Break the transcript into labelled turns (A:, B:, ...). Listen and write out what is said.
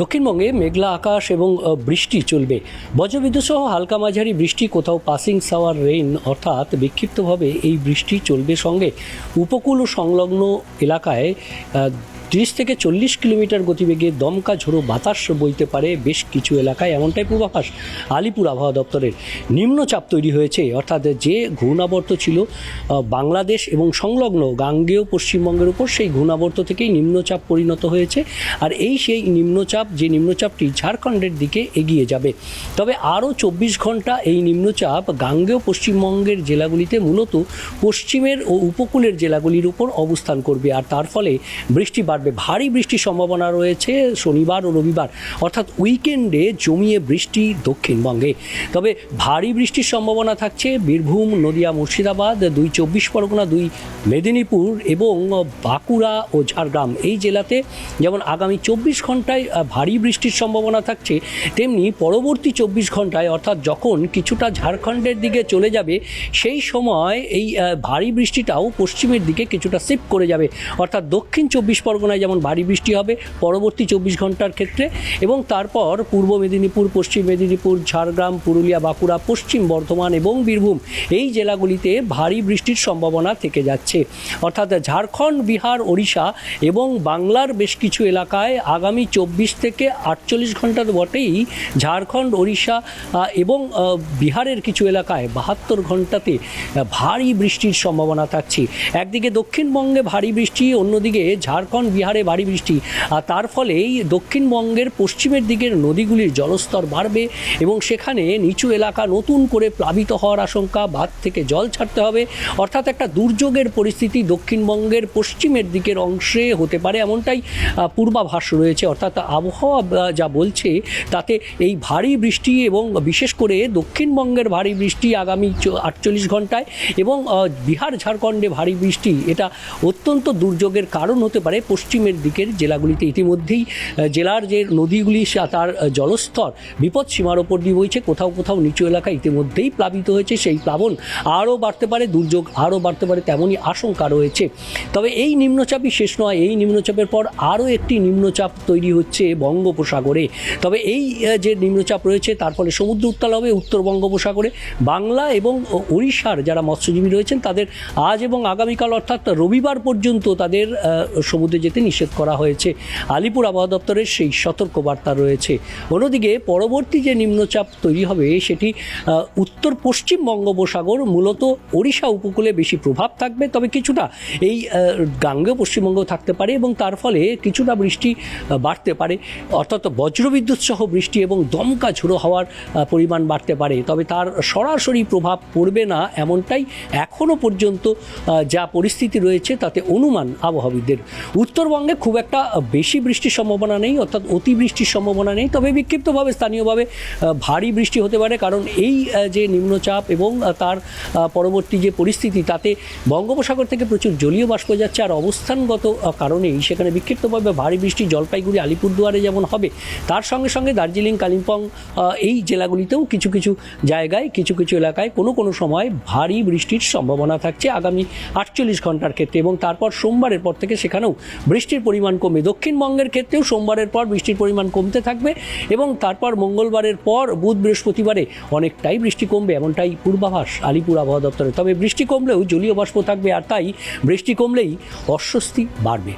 A: দক্ষিণবঙ্গে মেঘলা আকাশ এবং বৃষ্টি চলবে। বজ্রবিদ্যুৎ সহ হালকা মাঝারি বৃষ্টি, কোথাও পাসিং সাওয়ার রেইন অর্থাৎ বিক্ষিপ্তভাবে এই বৃষ্টি চলবে সঙ্গে। উপকূল ও সংলগ্ন এলাকায় তিরিশ থেকে চল্লিশ কিলোমিটার গতিবেগে দমকা ঝোড়ো বাতাস বইতে পারে বেশ কিছু এলাকায়, এমনটাই পূর্বাভাস আলিপুর আবহাওয়া দপ্তরের। নিম্নচাপ তৈরি হয়েছে, অর্থাৎ যে ঘূর্ণাবর্ত ছিল বাংলাদেশ এবং সংলগ্ন গাঙ্গেয় পশ্চিমবঙ্গের উপর সেই ঘূর্ণাবর্ত থেকেই নিম্নচাপ পরিণত হয়েছে। আর এই সেই নিম্নচাপ, যে নিম্নচাপটি ঝাড়খণ্ডের দিকে এগিয়ে যাবে। তবে আরও চব্বিশ ঘণ্টা এই নিম্নচাপ গাঙ্গেয় পশ্চিমবঙ্গের জেলাগুলিতে মূলত পশ্চিমের ও উপকূলের জেলাগুলির উপর অবস্থান করবে। আর তার ফলে বৃষ্টি বাড়বে। ভারী বৃষ্টির সম্ভাবনা রয়েছে শনিবার ও রবিবার। অর্থাৎ উইকেন্ডে জমিয়ে বৃষ্টি দক্ষিণবঙ্গে। তবে ভারী বৃষ্টির সম্ভাবনা থাকছে বীরভূম, নদিয়া, মুর্শিদাবাদ, দুই চব্বিশ পরগনা, দুই মেদিনীপুর এবং বাঁকুড়া ও ঝাড়গ্রাম। এই জেলাতে যেমন আগামী চব্বিশ ঘন্টায় ভারী বৃষ্টির সম্ভাবনা থাকছে, তেমনি পরবর্তী চব্বিশ ঘন্টায়, অর্থাৎ যখন কিছুটা ঝাড়খণ্ডের দিকে চলে যাবে, সেই সময় এই ভারী বৃষ্টিটাও পশ্চিমের দিকে কিছুটা শিফট করে যাবে। অর্থাৎ দক্ষিণ চব্বিশ পরগনায় যেমন ভারী বৃষ্টি হবে, পরবর্তী চব্বিশ ঘণ্টার ক্ষেত্রে। এবং তারপর পূর্ব মেদিনীপুর, পশ্চিম মেদিনীপুর, ঝাড়গ্রাম, পুরুলিয়া, বাঁকুড়া, পশ্চিম বর্ধমান এবং বীরভূম এই জেলাগুলিতে ভারী বৃষ্টির সম্ভাবনা থেকে যাচ্ছে। অর্থাৎ ঝাড়খণ্ড, বিহার, ওড়িশা এবং বাংলার বেশ কিছু এলাকায় আগামী চব্বিশ থেকে আটচল্লিশ ঘণ্টার বটেই ঝাড়খণ্ড, ওড়িশা এবং বিহারের কিছু এলাকায় বাহাত্তর ঘন্টাতে ভারী বৃষ্টির সম্ভাবনা থাকছে। একদিকে দক্ষিণবঙ্গে ভারী বৃষ্টি, অন্যদিকে ঝাড়খণ্ড বিহারে ভারী বৃষ্টি। আর তার ফলেই দক্ষিণবঙ্গের পশ্চিমের দিকের নদীগুলির জলস্তর বাড়বে এবং সেখানে নিচু এলাকা নতুন করে প্লাবিত হওয়ার আশঙ্কা, বাঁধ থেকে জল ছাড়তে হবে। অর্থাৎ একটা দুর্যোগের পরিস্থিতি দক্ষিণবঙ্গের পশ্চিমের দিকের অংশে হতে পারে এমনটাই পূর্বাভাস রয়েছে। অর্থাৎ আবহাওয়া যা বলছে, তাতে এই ভারী বৃষ্টি এবং বিশেষ করে দক্ষিণবঙ্গের ভারী বৃষ্টি আগামী আটচল্লিশ ঘন্টায় এবং বিহার, ঝাড়খণ্ডে ভারী বৃষ্টি, এটা অত্যন্ত দুর্যোগের কারণ হতে পারে পশ্চিমের দিকের জেলাগুলিতে ইতিমধ্যেই জেলার যে নদীগুলি তার জলস্তর বিপদ সীমার ওপর দিয়ে বইছে। কোথাও কোথাও নিচু এলাকা ইতিমধ্যেই প্লাবিত হয়েছে। সেই প্লাবন আরও বাড়তে পারে, দুর্যোগ আরও বাড়তে পারে তেমনই আশঙ্কা রয়েছে। তবে এই নিম্নচাপই শেষ নয়। এই নিম্নচাপের পর আরও একটি নিম্নচাপ তৈরি হচ্ছে বঙ্গোপসাগরে। তবে এই যে নিম্নচাপ রয়েছে, তার ফলে সমুদ্র উত্তাল হবে উত্তর বঙ্গোপসাগরে। বাংলা এবং ওড়িশার যারা মৎস্যজীবী রয়েছেন, তাদের আজ এবং আগামীকাল, অর্থাৎ রবিবার পর্যন্ত তাদের সমুদ্রে যেতে নিষেধ করা হয়েছে। আলিপুর আবহাওয়া দপ্তরের সেই সতর্কবার্তা রয়েছে। অন্যদিকে পরবর্তী যে নিম্নচাপ তৈরি হবে, সেটি উত্তর পশ্চিম বঙ্গোপসাগর, মূলত ওড়িশা উপকূলে বেশি প্রভাব থাকবে। তবে কিছুটা এই গাঙ্গেয় পশ্চিমবঙ্গেও থাকতে পারে এবং তার ফলে কিছুটা বৃষ্টি বাড়তে পারে। অর্থাৎ বজ্রবিদ্যুৎ সহ বৃষ্টি এবং দমকা ঝুড়ো হওয়ার পরিমাণ বাড়তে পারে। তবে তার সরাসরি প্রভাব পড়বে না এমনটাই এখনও পর্যন্ত যা পরিস্থিতি রয়েছে, তাতে অনুমান আবহাওয়াবিদদের। উত্তরবঙ্গে খুব একটা বেশি বৃষ্টির সম্ভাবনা নেই, অর্থাৎ অতি বৃষ্টির সম্ভাবনা নেই। তবে বিক্ষিপ্তভাবে, স্থানীয়ভাবে ভারী বৃষ্টি হতে পারে, কারণ এই যে নিম্নচাপ এবং তার পরবর্তী যে পরিস্থিতি, তাতে বঙ্গোপসাগর থেকে প্রচুর জলীয় বাষ্প যাচ্ছে। আর অবস্থানগত কারণেই সেখানে বিক্ষিপ্তভাবে ভারী বৃষ্টি জলপাইগুড়ি, আলিপুরদুয়ারে যেমন হবে, তার সঙ্গে সঙ্গে দার্জিলিং, কালিম্পং এই জেলাগুলিতেও কিছু কিছু জায়গায়, কিছু কিছু এলাকায় কোনো কোনো সময় ভারী বৃষ্টির সম্ভাবনা থাকছে আগামী আটচল্লিশ ঘণ্টার ক্ষেত্রে। এবং তারপর সোমবারের পর থেকে সেখানেও বৃষ্টির পরিমাণ কমবে দক্ষিণবঙ্গের ক্ষেত্রেও সোমবারের পর বৃষ্টির পরিমাণ কমতে থাকবে এবং তারপর মঙ্গলবারের পর বুধ বৃহস্পতিবারে অনেকটাই বৃষ্টি কমবে, এমনটাই পূর্বাভাস আলিপুর আবহাওয়া দপ্তরে তবে বৃষ্টি কমলেও জলীয় বাষ্প থাকবে আর তাই বৃষ্টি কমলেই অস্বস্তি বাড়বে।